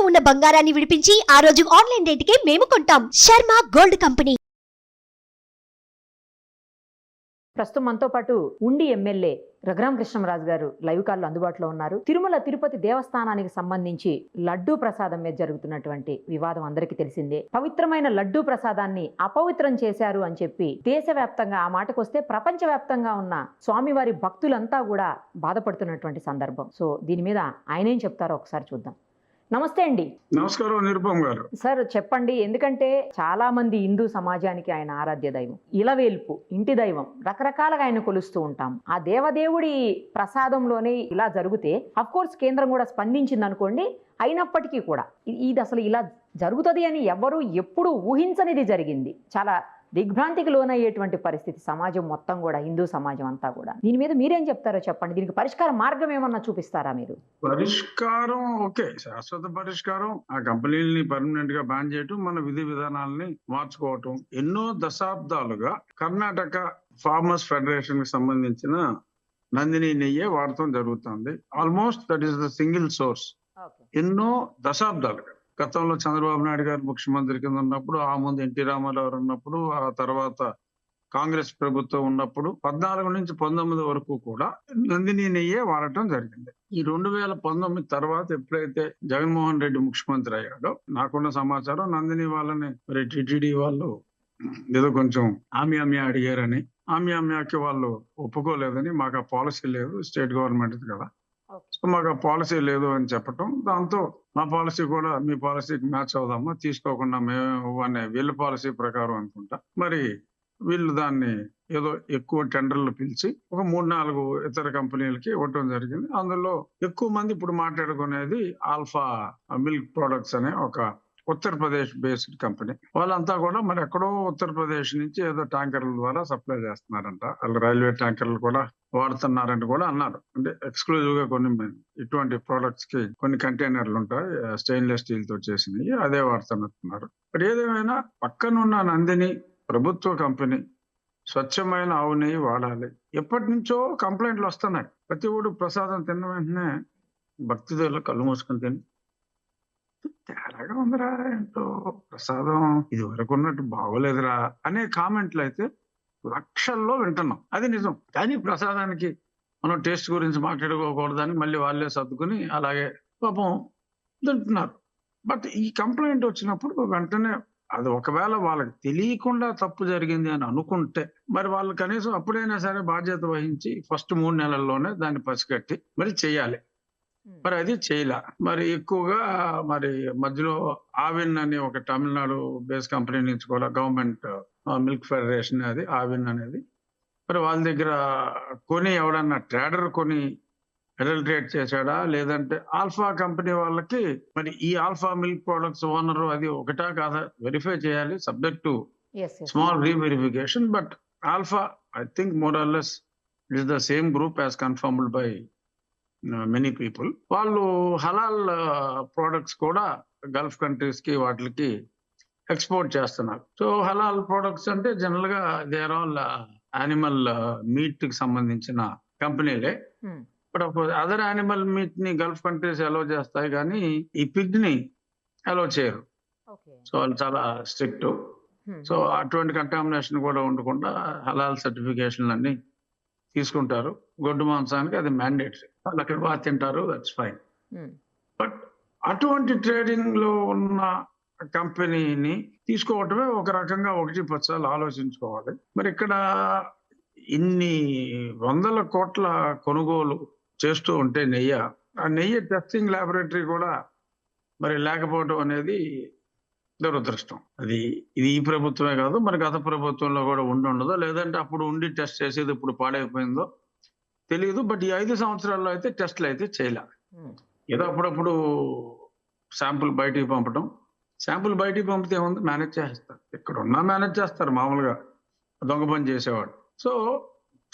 ఇంట్లో ఉన్న బంగారాన్ని విడిపించి ఆ రోజు ఆన్లైన్ రేటుకే మేము కొంటాం. Sharma gold company. ప్రస్తుతం మనతో పాటు ఉండి ఎమ్మెల్యే రఘురామ కృష్ణరాజు గారు లైవ్ కాల్లో అందుబాటులో ఉన్నారు. తిరుమల తిరుపతి దేవస్థానానికి సంబంధించి లడ్డూ ప్రసాదం మీద జరుగుతున్నటువంటి వివాదం అందరికీ తెలిసిందే. పవిత్రమైన లడ్డూ ప్రసాదాన్ని అపవిత్రం చేశారు అని చెప్పి దేశవ్యాప్తంగా ఆ మాటకు వస్తే ప్రపంచవ్యాప్తంగా ఉన్న స్వామివారి భక్తులంతా కూడా బాధపడుతున్నటువంటి సందర్భం. సో దీని మీద ఆయన ఏం చెప్తారో ఒకసారి చూద్దాం. నమస్తే అండి. నమస్కారం నిరుపమ్ గారు. సార్ చెప్పండి. ఎందుకంటే చాలా మంది హిందూ సమాజానికి ఆయన ఆరాధ్య దైవం ఇలవేల్పు ఇంటి దైవం రకరకాలుగా ఆయన కొలుస్తూ ఉంటాం. ఆ దేవదేవుడి ప్రసాదంలోనే ఇలా జరిగితే అఫ్ కోర్స్ కేంద్రం కూడా స్పందించింది అనుకోండి అయినప్పటికీ కూడా ఇది అసలు ఇలా జరుగుతుంది అని ఎవరు ఎప్పుడు ఊహించనిది జరిగింది. చాలా దిగ్భ్రాంతికి లోనయ్యేటువంటి పరిస్థితి సమాజం మొత్తం కూడా హిందూ సమాజం అంతా కూడా. దీని మీద మీరేం చెప్తారో చెప్పండి. దీనికి పరిష్కార మార్గం ఏమన్నా చూపిస్తారా మీరు? పరిష్కారం ఓకే. శాశ్వత పరిష్కారం ఆ కంపెనీలని పర్మనెంట్గా బ్యాన్ చేయటం మన విధి విధానాలని మార్చుకోవటం. ఎన్నో దశాబ్దాలుగా కర్ణాటక ఫార్మర్స్ ఫెడరేషన్కి సంబంధించిన నందిని నెయ్యే వాడటం జరుగుతుంది. Almost that is the single source. ఎన్నో దశాబ్దాలుగా. గతంలో చంద్రబాబు నాయుడు గారు ముఖ్యమంత్రి కింద ఉన్నప్పుడు ఆ ముందు ఎన్టీ రామారావు ఉన్నప్పుడు ఆ తర్వాత కాంగ్రెస్ ప్రభుత్వం ఉన్నప్పుడు పద్నాలుగు నుంచి పంతొమ్మిది వరకు కూడా నందిని నెయ్యే వాడటం జరిగింది. ఈ రెండు వేల పంతొమ్మిది తర్వాత ఎప్పుడైతే జగన్మోహన్ రెడ్డి ముఖ్యమంత్రి అయ్యాడో నాకున్న సమాచారం నందిని వాళ్ళని మరి టిటిడి వాళ్ళు ఏదో కొంచెం ఆమ్యామ్య అడిగారని ఆమ్యామ్యాకి వాళ్ళు ఒప్పుకోలేదని మాకు ఆ పాలసీ లేదు స్టేట్ గవర్నమెంట్ కదా. మాకు ఆ పాలసీ లేదు అని చెప్పటం. దాంతో మా పాలసీ కూడా మీ పాలసీకి మ్యాచ్ అవుదామా? తీసుకోకుండా మేము అనే వీళ్ళ పాలసీ ప్రకారం అనుకుంటా. మరి వీళ్ళు దాన్ని ఏదో ఎక్కువ టెండర్లు పిలిచి ఒక మూడు నాలుగు ఇతర కంపెనీలకి ఇవ్వటం జరిగింది. అందులో ఎక్కువ మంది ఇప్పుడు మాట్లాడుకునేది ఆల్ఫా మిల్క్ ప్రొడక్ట్స్ అనే ఒక ఉత్తరప్రదేశ్ బేస్డ్ కంపెనీ. వాళ్ళంతా కూడా మరి ఎక్కడో ఉత్తరప్రదేశ్ నుంచి ఏదో ట్యాంకర్ల ద్వారా సప్లై చేస్తున్నారంట. వాళ్ళు రైల్వే ట్యాంకర్లు కూడా వాడుతున్నారని కూడా అన్నారు. అంటే ఎక్స్క్లూజివ్గా కొన్ని ఇటువంటి ప్రొడక్ట్స్కి కొన్ని కంటైనర్లు ఉంటాయి స్టెయిన్లెస్ స్టీల్తో చేసినవి అదే వాడుతున్నట్టున్నారు. మరి ఏదేమైనా పక్కనున్న నందిని ప్రభుత్వ కంపెనీ స్వచ్ఛమైన ఆవు నెయ్యి వాడాలి. ఎప్పటి నుంచో కంప్లైంట్లు వస్తున్నాయి. ప్రతి ఒడు ప్రసాదం తిన్న వెంటనే భక్తిదేవులు కళ్ళు మూసుకొని తిని తేడాగా ఉందిరా ఏంటో ప్రసాదం ఇది వరకు ఉన్నట్టు బాగోలేదురా అనే కామెంట్లు అయితే లక్షల్లో వింటున్నాం. అది నిజం. కానీ ప్రసాదానికి మనం టేస్ట్ గురించి మాట్లాడుకోకూడదని మళ్ళీ వాళ్ళే సర్దుకుని అలాగే పాపం తింటున్నారు. బట్ ఈ కంప్లైంట్ వచ్చినప్పుడు వెంటనే అది ఒకవేళ వాళ్ళకి తెలియకుండా తప్పు జరిగింది అని అనుకుంటే మరి వాళ్ళు కనీసం అప్పుడైనా సరే బాధ్యత వహించి ఫస్ట్ మూడు నెలల్లోనే దాన్ని పసిగట్టి మరి చేయాలి. మరి అది చేయలే. మరి ఎక్కువగా మరి మధ్యలో ఆవిన్ అని ఒక తమిళనాడు బేస్ కంపెనీ నుంచి కూడా గవర్నమెంట్ మిల్క్ ఫెడరేషన్ అది ఆవిన్ అనేది. మరి వాళ్ళ దగ్గర కొని ఎవడన్నా ట్రేడర్ కొని అడల్ట్రేట్ చేశాడా? లేదంటే ఆల్ఫా కంపెనీ వాళ్ళకి మరి ఈ ఆల్ఫా మిల్క్ ప్రొడక్ట్స్ ఓనర్ అది ఒకటా కాదా? వెరిఫై చేయాలి subject to small reverification but alpha I think more or less it is the same group as confirmed by many people. వాళ్ళు హలాల్ ప్రోడక్ట్స్ కూడా గల్ఫ్ కంట్రీస్కి వాటికి ఎక్స్పోర్ట్ చేస్తున్నారు సో హలాల్ ప్రోడక్ట్స్ అంటే జనరల్గా దే ఆర్ ఆల్ యానిమల్ మీట్కి సంబంధించిన కంపెనీలే. బట్ అదర్ యానిమల్ మీట్ని గల్ఫ్ కంట్రీస్ అలో చేస్తాయి కానీ ఈ పిగ్ని అలో చేయరు సో వాళ్ళు చాలా స్ట్రిక్ట్ సో అటువంటి కంటామినేషన్ కూడా ఉండకుండా హలాల్ సర్టిఫికేషన్ అన్ని తీసుకుంటారు. గొడ్డు మాంసానికి అది మ్యాండేటరీ వాళ్ళు అక్కడ బాగా తింటారు దట్స్ ఫైన్ బట్ అటువంటి ట్రేడింగ్లో ఉన్న కంపెనీని తీసుకోవటమే ఒక రకంగా ఒకటి పచ్చాలు ఆలోచించుకోవాలి. మరి ఇక్కడ ఇన్ని వందల కోట్ల కొనుగోలు చేస్తూ ఉంటే నెయ్య ఆ నెయ్యి టెస్టింగ్ ల్యాబొరేటరీ కూడా మరి లేకపోవడం అనేది దురదృష్టం. అది ఇది ఈ ప్రభుత్వమే కాదు మరి గత ప్రభుత్వంలో కూడా ఉండి ఉండదో? లేదంటే అప్పుడు ఉండి టెస్ట్ చేసేది ఇప్పుడు పాడైపోయిందో తెలియదు బట్ ఈ ఐదు సంవత్సరాల్లో అయితే టెస్ట్లు అయితే చేయలే. ఏదో అప్పుడప్పుడు శాంపుల్ బయటికి పంపడం శాంపుల్ బయటికి పంపితే ఏముంది? మేనేజ్ చేస్తారు ఇక్కడ ఉన్నా మేనేజ్ చేస్తారు మామూలుగా. దొంగ పని చేసేవాడు. సో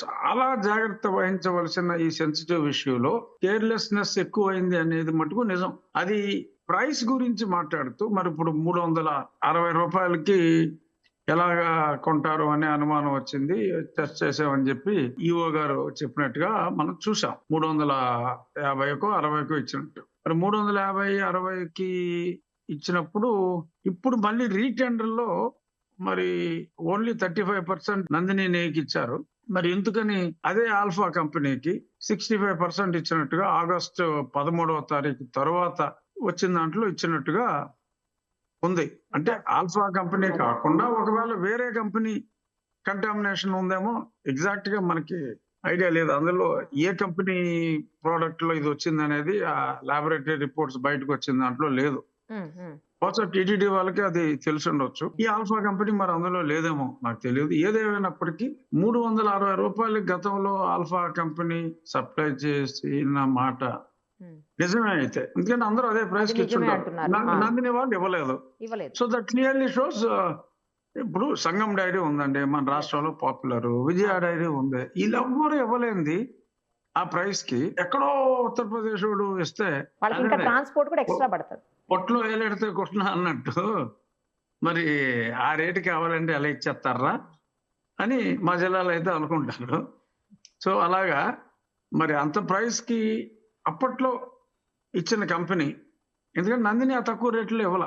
చాలా జాగ్రత్త వహించవలసిన ఈ సెన్సిటివ్ ఇష్యూలో కేర్లెస్నెస్ ఎక్కువైంది అనేది మటుకు నిజం. అది ప్రైస్ గురించి మాట్లాడుతూ మరి ఇప్పుడు మూడు వందల అరవై రూపాయలకి ఎలాగా కొంటారు అనే అనుమానం వచ్చింది. టెస్ట్ చేసామని చెప్పి ఈఓ గారు చెప్పినట్టుగా మనం చూసాం. మూడు వందల యాభైకో అరవైకో ఇచ్చినట్టు. మరి మూడు వందల యాభై అరవైకి ఇచ్చినప్పుడు ఇప్పుడు మళ్ళీ రీటెండర్లో మరి only thirty five percent Nandini నేకి ఇచ్చారు. మరి ఎందుకని అదే ఆల్ఫా కంపెనీకి సిక్స్టీ ఫైవ్ పర్సెంట్ ఇచ్చినట్టుగా ఆగస్టు పదమూడవ తారీఖు తర్వాత వచ్చిన దాంట్లో ఇచ్చినట్టుగా ఉంది. అంటే ఆల్ఫా కంపెనీ కాకుండా ఒకవేళ వేరే కంపెనీ కంటామినేషన్ ఉందేమో ఎగ్జాక్ట్గా మనకి ఐడియా లేదు. అందులో ఏ కంపెనీ ప్రోడక్ట్లో ఇది వచ్చింది అనేది ఆ లాబొరేటరీ రిపోర్ట్స్ బయటకు వచ్చిన దాంట్లో లేదు. బహుశా టీటీడీ వాళ్ళకి అది తెలిసి ఉండొచ్చు ఈ ఆల్ఫా కంపెనీ మరి అందులో లేదేమో నాకు తెలియదు. ఏదేమైనప్పటికీ మూడు వందల అరవై రూపాయలకి గతంలో ఆల్ఫా కంపెనీ సప్లై చేసిన మాట. నిజమే అయితే. ఎందుకంటే అందరూ అదే ప్రైస్ ఇచ్చుంటారు. నందిని వాళ్ళు ఇవ్వలేదు. సో దట్ క్లియర్లీ షోస్ ఇప్పుడు సంగం డైరీ ఉందండి మన రాష్ట్రంలో పాపులర్. విజయ డైరీ ఉంది. వీళ్ళెవ్వరు ఇవ్వలేంది ఆ ప్రైస్కి ఎక్కడో ఉత్తరప్రదేశ్ ఇస్తే. ట్రాన్స్పోర్ట్ కూడా ఎక్స్ట్రా పడుతుంది. పొట్లో ఏలెడితే కొట్టిన అన్నట్టు. మరి ఆ రేటు కావాలంటే ఎలా ఇచ్చేస్తారా అని మా జిల్లాలో అయితే అనుకుంటారు. సో అలాగా మరి అంత ప్రైస్కి అప్పట్లో ఇచ్చిన కంపెనీ ఎందుకంటే నందిని ఆ తక్కువ రేట్లో ఇవ్వాల.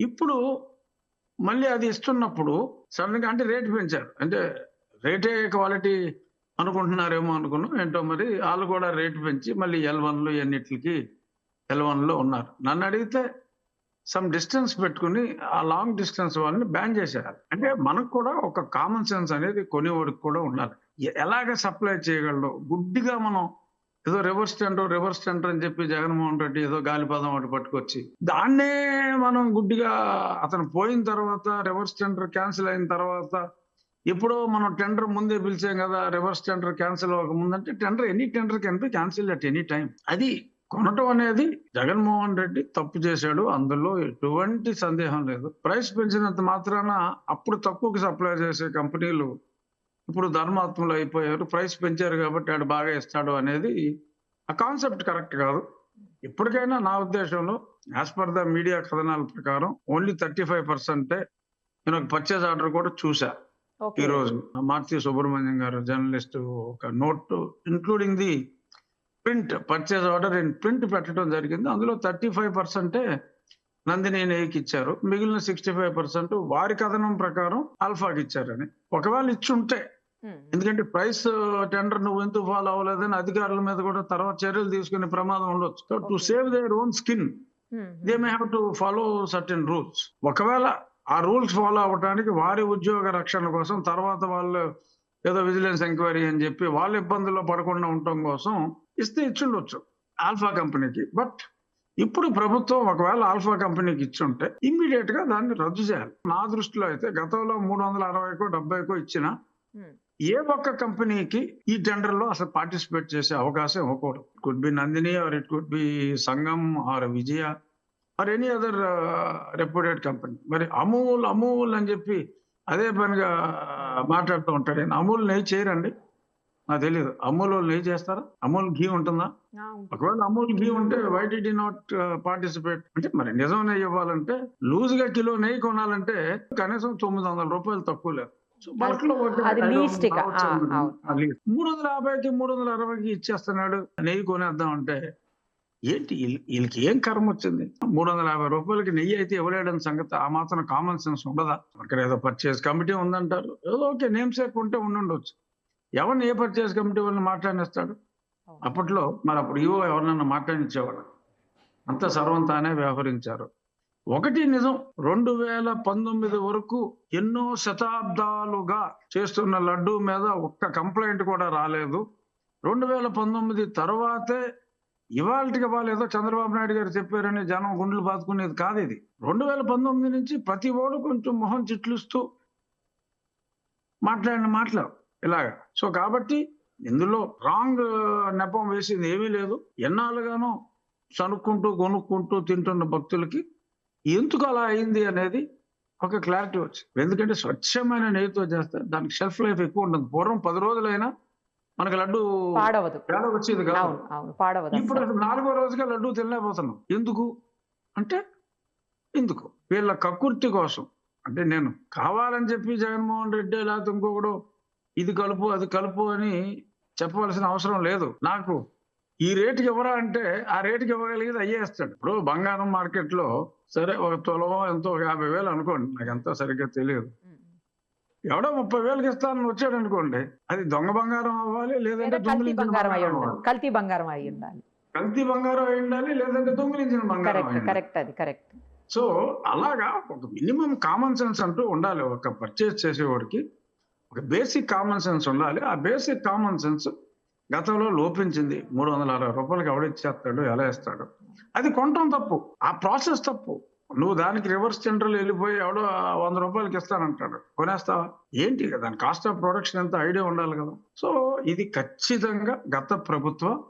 ఇప్పుడు మళ్ళీ అది ఇస్తున్నప్పుడు సడన్గా అంటే రేట్ పెంచారు. అంటే రేటే క్వాలిటీ అనుకుంటున్నారేమో అనుకున్నాం. ఏంటో మరి వాళ్ళు కూడా రేట్ పెంచి మళ్ళీ ఎల్ వన్లు ఎన్నిటికి ఎలవన్లో ఉన్నారు. నన్ను అడిగితే సమ్ డిస్టెన్స్ పెట్టుకుని ఆ లాంగ్ డిస్టెన్స్ వాళ్ళని బ్యాన్ చేసేయాలి అంటే మనకు కూడా ఒక కామన్ సెన్స్ అనేది కొనేవాడికి కూడా ఉండాలి. ఎలాగ సప్లై చేయగలడు? గుడ్డిగా మనం ఏదో రివర్స్ టెండర్ రివర్స్ టెండర్ అని చెప్పి జగన్మోహన్ రెడ్డి ఏదో గాలిపదం ఒకటి పట్టుకొచ్చి దాన్నే మనం గుడ్డిగా అతను పోయిన తర్వాత రివర్స్ టెండర్ క్యాన్సిల్ అయిన తర్వాత ఎప్పుడో మనం టెండర్ ముందే పిలిచాం కదా రివర్స్ టెండర్ క్యాన్సిల్ అవ్వక ముందంటే tender any tender can be cancel at any time అది కొనటం అనేది జగన్మోహన్ రెడ్డి తప్పు చేశాడు. అందులో ఎటువంటి సందేహం లేదు. ప్రైస్ పెంచినంత మాత్రాన అప్పుడు తక్కువకి సప్లై చేసే కంపెనీలు ఇప్పుడు ధర్మాత్ములు అయిపోయారు. ప్రైస్ పెంచారు కాబట్టి ఆడు బాగా ఇస్తాడు అనేది ఆ కాన్సెప్ట్ కరెక్ట్ కాదు. ఇప్పటికైనా నా ఉద్దేశంలో యాజ్ పర్ ద మీడియా కథనాల ప్రకారం ఓన్లీ థర్టీ ఫైవ్ పర్సెంటే నేను ఒక పర్చేజ్ ఆర్డర్ కూడా చూసా ఈ రోజు. మార్తి సుబ్రహ్మణ్యం గారు జర్నలిస్ట్ ఒక note including the print purchase order in print పెట్టడం జరిగింది. అందులో థర్టీ ఫైవ్ పర్సెంటే నందిని నెయ్యికి ఇచ్చారు. మిగిలిన సిక్స్టీ ఫైవ్ పర్సెంట్ వారి కథనం ప్రకారం ఆల్ఫాకి ఇచ్చారని. ఒకవేళ ఇచ్చి ఉంటే ఎందుకంటే ప్రైస్ టెండర్ నువ్వు ఎందుకు ఫాలో అవ్వలేదని అధికారుల మీద కూడా తర్వాత చర్యలు తీసుకునే ప్రమాదం ఉండొచ్చు. To. Save their own skin they may have to follow certain rules. ఒకవేళ ఆ రూల్స్ ఫాలో అవ్వడానికి వారి ఉద్యోగ రక్షణ కోసం తర్వాత వాళ్ళు ఏదో విజిలెన్స్ ఎంక్వైరీ అని చెప్పి వాళ్ళ ఇబ్బందుల్లో పడకుండా ఉండటం కోసం ఇస్తే ఇచ్చుండొచ్చు. ఆల్ఫా కంపెనీకి. బట్ ఇప్పుడు ప్రభుత్వం ఒకవేళ ఆల్ఫా కంపెనీకి ఇచ్చుంటే ఇమ్మీడియట్గా దాన్ని రద్దు చేయాలి. నా దృష్టిలో అయితే గతంలో మూడు వందల అరవైకో డెబ్బైకో ఇచ్చిన. ఏ ఒక్క కంపెనీకి ఈ టెండర్లో అసలు పార్టిసిపేట్ చేసే అవకాశం ఇవ్వకూడదు. Could be Nandini or it could be Sangam or Vijaya or any other reputed company మరి అమూల్ అమూల్ అని చెప్పి అదే పనిగా మాట్లాడుతూ ఉంటాడు. అమూల్ నెయ్యి చేయరండి? నాకు తెలియదు అమూల్ వాళ్ళు నెయ్యి చేస్తారా? అమూల్ ఘీ ఉంటుందా. ఒకవేళ అమూల్ ఘీ ఉంటే వై డి నాట్ పార్టిసిపేట్. అంటే మరి నిజం నెయ్యి ఇవ్వాలంటే లూజ్గా కిలో నెయ్యి కొనాలంటే కనీసం తొమ్మిది వందల రూపాయలు తక్కువ లేదు. మూడు వందల యాభైకి మూడు వందల అరవైకి ఇచ్చేస్తున్నాడు. నెయ్యి కొనేద్దాం అంటే ఏంటి వీళ్ళ- వీళ్ళకి ఏం కర్మ వచ్చింది? మూడు వందల యాభై రూపాయలకి నెయ్యి అయితే ఇవ్వలేడని సంగతి ఆ మాత్రం కామన్ సెన్స్ ఉండదా? అక్కడ ఏదో పర్చేస్ కమిటీ ఉందంటారు. ఏదో ఓకే నేమ్ సేక్ ఉంటే ఉండుండొచ్చు. ఎవరిని ఏ పర్చేస్ కమిటీ వాళ్ళని మాట్లాడిస్తాడు. అప్పట్లో మరి అప్పుడు ఇవో ఎవరినన్నా మాట్లాడించేవాడు అంతా సర్వంతానే వ్యవహరించారు. ఒకటి నిజం రెండు వేల పంతొమ్మిది వరకు ఎన్నో శతాబ్దాలుగా చేస్తున్న లడ్డు మీద ఒక్క కంప్లైంట్ కూడా రాలేదు. రెండు వేల పంతొమ్మిది తర్వాతే ఇవాళకి వాళ్ళు చంద్రబాబు నాయుడు గారు చెప్పారని జనం గుండెలు బాదుకునేది కాదు ఇది. రెండు వేల పంతొమ్మిది నుంచి ప్రతి ఓడు కొంచెం మొహం చిట్లిస్తూ మాట్లాడిన మాటలు. ఇలాగా. సో కాబట్టి ఇందులో రాంగ్ నెపం వేసింది ఏమీ లేదు. ఎన్నాళ్ళుగానో సనుక్కుంటూ కొనుక్కుంటూ తింటున్న భక్తులకి ఎందుకు అలా అయింది అనేది ఒక క్లారిటీ వచ్చింది. ఎందుకంటే స్వచ్ఛమైన నెయ్యితో చేస్తే దానికి షెల్ఫ్ లైఫ్ ఎక్కువ ఉంటుంది పూర్వం పది రోజులైనా మనకి లడ్డు పాడవదు. తేడా వచ్చేది కాదు. ఇప్పుడు నాలుగో రోజుగా లడ్డు తినలేకపోతున్నాం. ఎందుకు? అంటే ఎందుకు? వీళ్ళ కక్కుర్తి కోసం. అంటే నేను కావాలని చెప్పి జగన్మోహన్ రెడ్డి లేకపోతే ఇంకొకడు ఇది కలుపు అది కలుపు అని చెప్పవలసిన అవసరం లేదు. నాకు ఈ రేటుకి ఇవ్వరా అంటే ఆ రేటుకి ఇవ్వగలిగేది అయ్యేస్తాడు ఇప్పుడు బంగారం మార్కెట్లో సరే ఒక తులమో ఎంతో ఒక యాభై వేలు అనుకోండి నాకు ఎంతో సరిగ్గా తెలియదు. ఎవడో ముప్పై వేలకి ఇస్తానని వచ్చాడు అనుకోండి అది దొంగ బంగారం అవ్వాలి లేదంటే లేదా కల్తీ బంగారం అయి ఉండాలి. కల్తీ బంగారం అయి ఉండాలి. లేదంటే దొంగిలించిన బంగారం. కరెక్ట్ అది కరెక్ట్. సో అలాగా ఒక మినిమం కామన్ సెన్స్ అంటూ ఉండాలి. ఒక పర్చేస్ చేసేవాడికి ఒక బేసిక్ కామన్ సెన్స్ ఉండాలి. ఆ బేసిక్ కామన్ సెన్స్ గతంలో లోపించింది. మూడు వందల అరవై రూపాయలకి ఎవడిచ్చేస్తాడు ఎలా ఇస్తాడు? అది కొనటం తప్పు. ఆ ప్రాసెస్ తప్పు. నువ్వు దానికి రివర్స్ టెండర్లు వెళ్ళిపోయి ఎవడో వంద రూపాయలకి ఇస్తానంటాడు. కొనేస్తావా? ఏంటి కదా దాని కాస్ట్ ఆఫ్ ప్రొడక్షన్ ఎంత? ఐడియా ఉండాలి కదా. సో ఇది ఖచ్చితంగా గత ప్రభుత్వ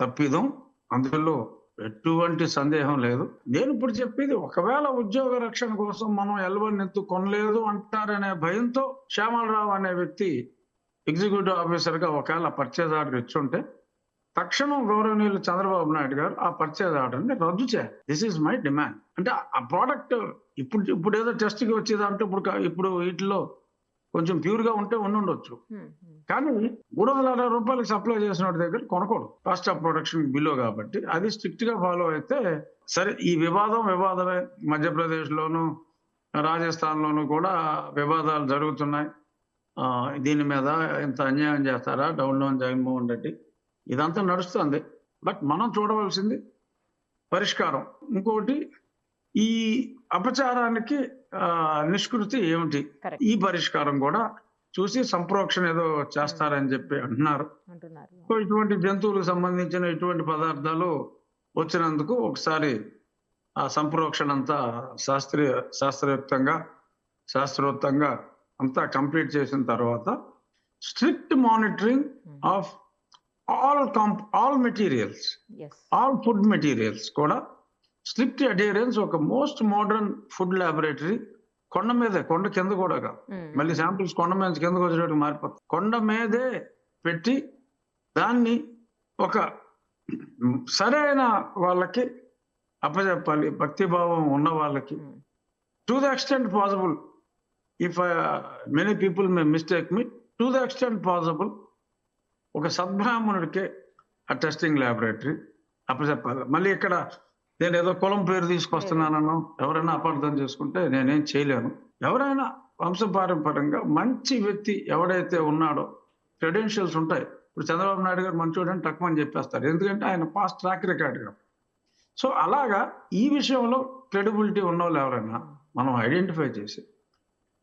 తప్పిదం. అందులో ఎటువంటి సందేహం లేదు. నేను ఇప్పుడు చెప్పేది ఒకవేళ ఉద్యోగ రక్షణ కోసం మనం ఎల్వన్ ఎత్తు కొనలేదు అంటారనే భయంతో శ్యామలరావు అనే వ్యక్తి ఎగ్జిక్యూటివ్ ఆఫీసర్గా ఒకవేళ పర్చేజ్ ఆర్డర్ ఇచ్చుంటే తక్షణం గౌరవనీయులు చంద్రబాబు నాయుడు గారు ఆ పర్చేజ్ ఆర్డర్ని రద్దు చేయాలి. దిస్ ఈజ్ మై డిమాండ్ అంటే ఆ ప్రోడక్ట్ ఇప్పుడు ఇప్పుడు ఏదో టెస్ట్కి వచ్చేదంటే ఇప్పుడు ఇప్పుడు వీటిలో కొంచెం ప్యూర్గా ఉంటే ఉండుండొచ్చు. కానీ మూడు వందల అరవై రూపాయలకి సప్లై చేసిన దగ్గర కొనకూడదు. కాస్ట్ ఆఫ్ ప్రొడక్షన్ బిలో కాబట్టి. అది స్ట్రిక్ట్గా ఫాలో అయితే సరే ఈ వివాదం వివాదమే. మధ్యప్రదేశ్ లోను రాజస్థాన్ లోను కూడా వివాదాలు జరుగుతున్నాయి. దీని మీద ఇంత అన్యాయం చేస్తారా? Down down Jaganmohan Reddy. ఇదంతా నడుస్తుంది. బట్ మనం చూడవలసింది పరిష్కారం. ఇంకోటి ఈ అపచారానికి నిష్కృతి ఏమిటి? ఈ పరిష్కారం కూడా చూసి సంప్రోక్షణ ఏదో చేస్తారని చెప్పి అంటున్నారు. సో ఇటువంటి జంతువులకు సంబంధించిన ఇటువంటి పదార్థాలు వచ్చినందుకు ఒకసారి ఆ సంప్రోక్షణ అంతా శాస్త్రీయ శాస్త్రయుక్తంగా శాస్త్రోక్తంగా అంతా కంప్లీట్ చేసిన తర్వాత strict monitoring of all comp all materials all food materials కూడా స్ట్రిక్ట్ అడియరెన్స్ ఒక మోస్ట్ మోడర్న్ ఫుడ్ ల్యాబొరేటరీ కొండ మీదే కొండ కింద కూడా మళ్ళీ శాంపిల్స్ కొండ మీద కిందకు వచ్చేటట్టు మారిపోతాయి. కొండ మీదే పెట్టి దాన్ని ఒక సరైన వాళ్ళకి అప్పచెప్పాలి భక్తిభావం ఉన్న వాళ్ళకి. To the extent possible if many people may mistake me to the extent possible ఒక సద్బ్రాహ్మణుడికే ఆ టెస్టింగ్ ల్యాబొరేటరీ అప్పచెప్పాలి మళ్ళీ ఇక్కడ నేను ఏదో కులం పేరు తీసుకొస్తున్నానను ఎవరైనా అపార్థం చేసుకుంటే నేనేం చేయలేను. ఎవరైనా వంశపారంపర్యంగా మంచి వ్యక్తి ఎవడైతే ఉన్నాడో క్రెడెన్షియల్స్ ఉంటాయి. ఇప్పుడు చంద్రబాబు నాయుడు గారు మంచోడు అని తక్కువని చెప్పేస్తారు. ఎందుకంటే ఆయన పాస్ట్ ట్రాక్ రికార్డ్ సో అలాగా ఈ విషయంలో క్రెడిబిలిటీ ఉన్న వాళ్ళు ఎవరైనా మనం ఐడెంటిఫై చేసి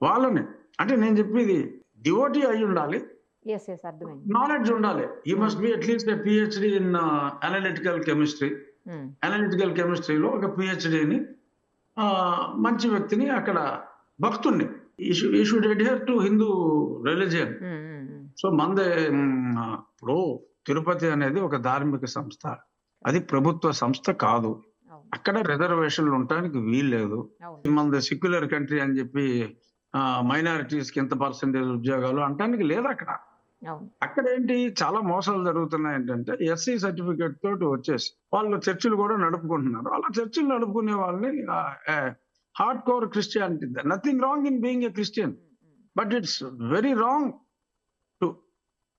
వాళ్ళని అంటే నేను చెప్పేది డివోటీ అయి ఉండాలి. నాలెడ్జ్ ఉండాలి. He must be at least PhD in analytical chemistry analytical కెమిస్ట్రీలో ఒక పిహెచ్డిని మంచి వ్యక్తిని అక్కడ భక్తుణ్ణి. He should adhere to Hindu religion. So మందే ఇప్పుడు తిరుపతి అనేది ఒక ధార్మిక సంస్థ. అది ప్రభుత్వ సంస్థ కాదు. అక్కడ రిజర్వేషన్లు ఉండటానికి వీల్లేదు. మనది సెక్యులర్ కంట్రీ అని చెప్పి మైనారిటీస్కి ఇంత పర్సెంటేజ్ ఉద్యోగాలు అంటానికి లేదు అక్కడ. అక్కడ ఏంటి చాలా మోసాలు జరుగుతున్నాయి ఏంటంటే ఎస్సీ సర్టిఫికేట్ తోటి వచ్చేసి వాళ్ళు చర్చిలు కూడా నడుపుకుంటున్నారు. అలా చర్చిలు నడుపుకునే వాళ్ళని hard core Christianity nothing wrong in being a Christian. But it's very wrong to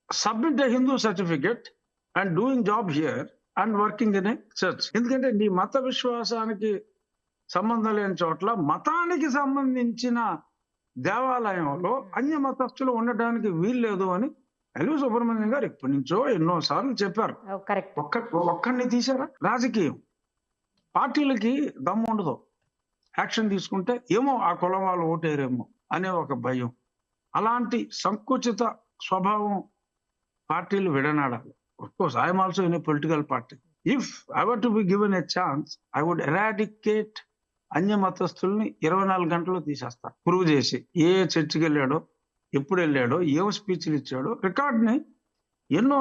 submit a Hindu certificate and doing job here and working in a church. ఎందుకంటే నీ మత విశ్వాసానికి సంబంధం లేని చోట్ల మతానికి సంబంధించిన దేవాలయంలో అన్య మతస్థులు ఉండటానికి వీల్లేదు అని ఎల్వి సుబ్రహ్మణ్యం గారు ఎప్పటి నుంచో ఎన్నో సార్లు చెప్పారు. ఒక్క ఒక్కడిని తీశారా? రాజకీయం. పార్టీలకి దమ్ము ఉండదు. యాక్షన్ తీసుకుంటే ఏమో ఆ కులం వాళ్ళు ఓటేరేమో అనే ఒక భయం. అలాంటి సంకుచిత స్వభావం పార్టీలు విడనాడాలి. Course I'm also in a political party if I were to be given a chance I would eradicate అన్య మతస్థుల్ని ఇరవై నాలుగు గంటల్లో తీసేస్తా. ప్రూవ్ చేసి ఏ చర్చికి వెళ్ళాడో ఎప్పుడు వెళ్ళాడో ఏం స్పీచ్లు ఇచ్చాడో రికార్డ్ని ఎన్నో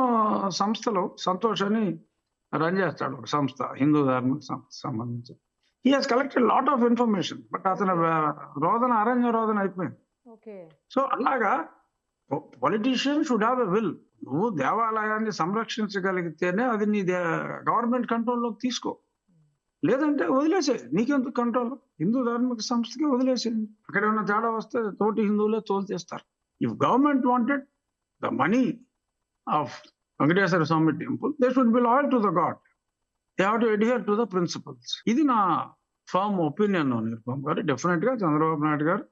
సంస్థలు సంతోషాన్ని రన్ చేస్తాడు ఒక సంస్థ హిందూ ధార్మిక సంస్థ సంబంధించి. He has collected lot of information but అతని రోదన అరణ్య రోదన అయిపోయింది. ఓకే. సో అలాగా politician should have a will నువ్వు దేవాలయాన్ని సంరక్షించగలిగితేనే అది నీ గవర్నమెంట్ కంట్రోల్లోకి తీసుకో. లేదంటే వదిలేసే నీకెందుకు కంట్రోల్ హిందూ ధార్మిక సంస్థకి వదిలేసేయండి అక్కడ ఏమైనా తేడా వస్తే తోటి హిందువులే తోలు తీస్తారు. If government wanted the money of Venkateswara Swami temple they should be loyal to the god they have to adhere to the principles ఇది నా ఫార్మ్ ఒపీనియన్ నిరుపమ్ గారు. డెఫినెట్గా చంద్రబాబు నాయుడు గారు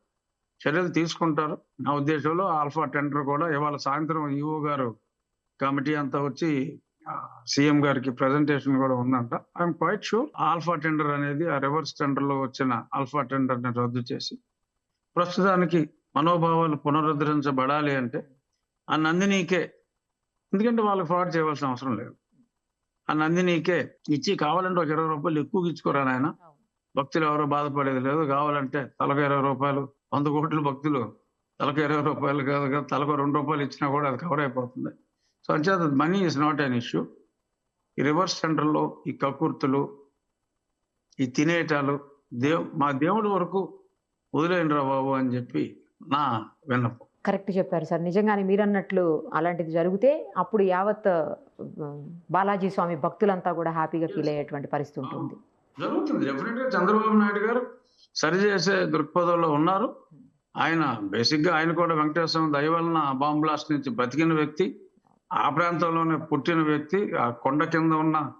చర్యలు తీసుకుంటారు. నా ఉద్దేశంలో ఆల్ఫా టెండర్ కూడా ఇవాళ సాయంత్రం ఈఓ గారు కమిటీ అంతా వచ్చి సీఎం గారికి ప్రెజెంటేషన్ కూడా ఉందంట. I'm quite sure alpha tender అనేది ఆ రివర్స్ టెండర్లో వచ్చిన ఆల్ఫా టెండర్ని రద్దు చేసి ప్రస్తుతానికి మనోభావాలు పునరుద్ధరించబడాలి అంటే ఆ నందినీకే ఎందుకంటే వాళ్ళకి ఫ్రాడ్ చేయవలసిన అవసరం లేదు. ఆ నందినీకే ఇచ్చి కావాలంటే ఒక ఇరవై రూపాయలు ఎక్కువ ఇచ్చుకోరా నాయన? భక్తులు ఎవరో బాధపడేది లేదు. కావాలంటే తలకు ఇరవై రూపాయలు వంద కోట్ల భక్తులు తలకు ఇరవై రూపాయలు కాదు కదా తలకు రెండు రూపాయలు ఇచ్చినా కూడా అది కవర్ అయిపోతుంది. సో అంచేత money is not an issue ఈ రివర్స్ సెంటర్లో ఈ కకుర్తులు ఈ తినేటాలు దేవ్ మా దేవుడి వరకు వదిలేయండిరా బాబు అని చెప్పి నా విన్నపం. కరెక్ట్ చెప్పారు సార్. నిజంగానే మీరు అన్నట్లు అలాంటిది జరిగితే అప్పుడు యావత్ బాలాజీ స్వామి భక్తులంతా కూడా హ్యాపీగా ఫీల్ అయ్యేటువంటి పరిస్థితి ఉంటుంది. జరుగుతుంది. చంద్రబాబు నాయుడు గారు సరిచేసే దృక్పథంలో ఉన్నారు. ఆయన బేసిక్గా ఆయన కూడా వెంకటేశ్వర దయ వలన బాంబ్ బ్లాస్ట్ నుంచి బతికిన వ్యక్తి ఆ ప్రాంతంలోనే పుట్టిన వ్యక్తి ఆ కొండ కింద ఉన్న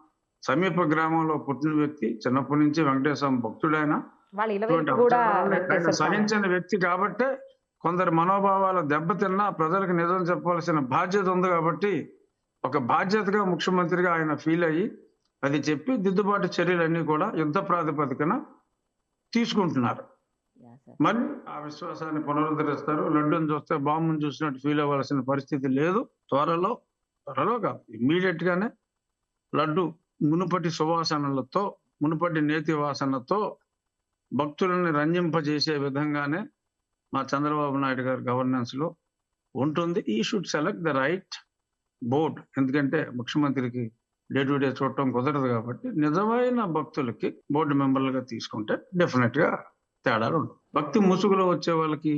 సమీప గ్రామంలో పుట్టిన వ్యక్తి చిన్నప్పటి నుంచి వెంకటేశ్వర భక్తుడైన వాళ్ళ కూడా సహించిన వ్యక్తి కాబట్టే కొందరి మనోభావాలు దెబ్బతిన్నా ప్రజలకు నిజం చెప్పవలసిన బాధ్యత ఉంది కాబట్టి ఒక బాధ్యతగా ముఖ్యమంత్రిగా ఆయన ఫీల్ అయ్యి అది చెప్పి దిద్దుబాటు చర్యలన్నీ కూడా యుద్ధ ప్రాతిపదికన తీసుకుంటున్నారు. మరి ఆ విశ్వాసాన్ని పునరుద్ధరిస్తారు. లడ్డూని చూస్తే బాంబుని చూసినట్టు ఫీల్ అవ్వాల్సిన పరిస్థితి లేదు. త్వరలో త్వరలో కాదు ఇమ్మీడియట్ గానే లడ్డు మునుపటి సువాసనలతో మునుపటి నేతి వాసనతో భక్తులని రంజింపజేసే విధంగానే మా చంద్రబాబు నాయుడు గారి గవర్నెన్స్లో ఉంటుంది. He should select the right board ఎందుకంటే ముఖ్యమంత్రికి డే టు డే చూడటం కుదరదు కాబట్టి నిజమైన భక్తులకి బోర్డు మెంబర్లుగా తీసుకుంటే డెఫినెట్గా తేడాలు ఉండవు భక్తి ముసుగులో వచ్చే వాళ్ళకి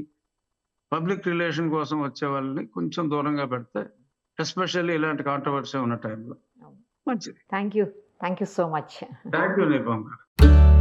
పబ్లిక్ రిలేషన్ కోసం వచ్చే వాళ్ళని కొంచెం దూరంగా పెడితే ఎస్పెషల్లీ ఇలాంటి కాంట్రవర్సీ ఉన్న టైంలో మంచిది. Thank you thank you so much thank you garu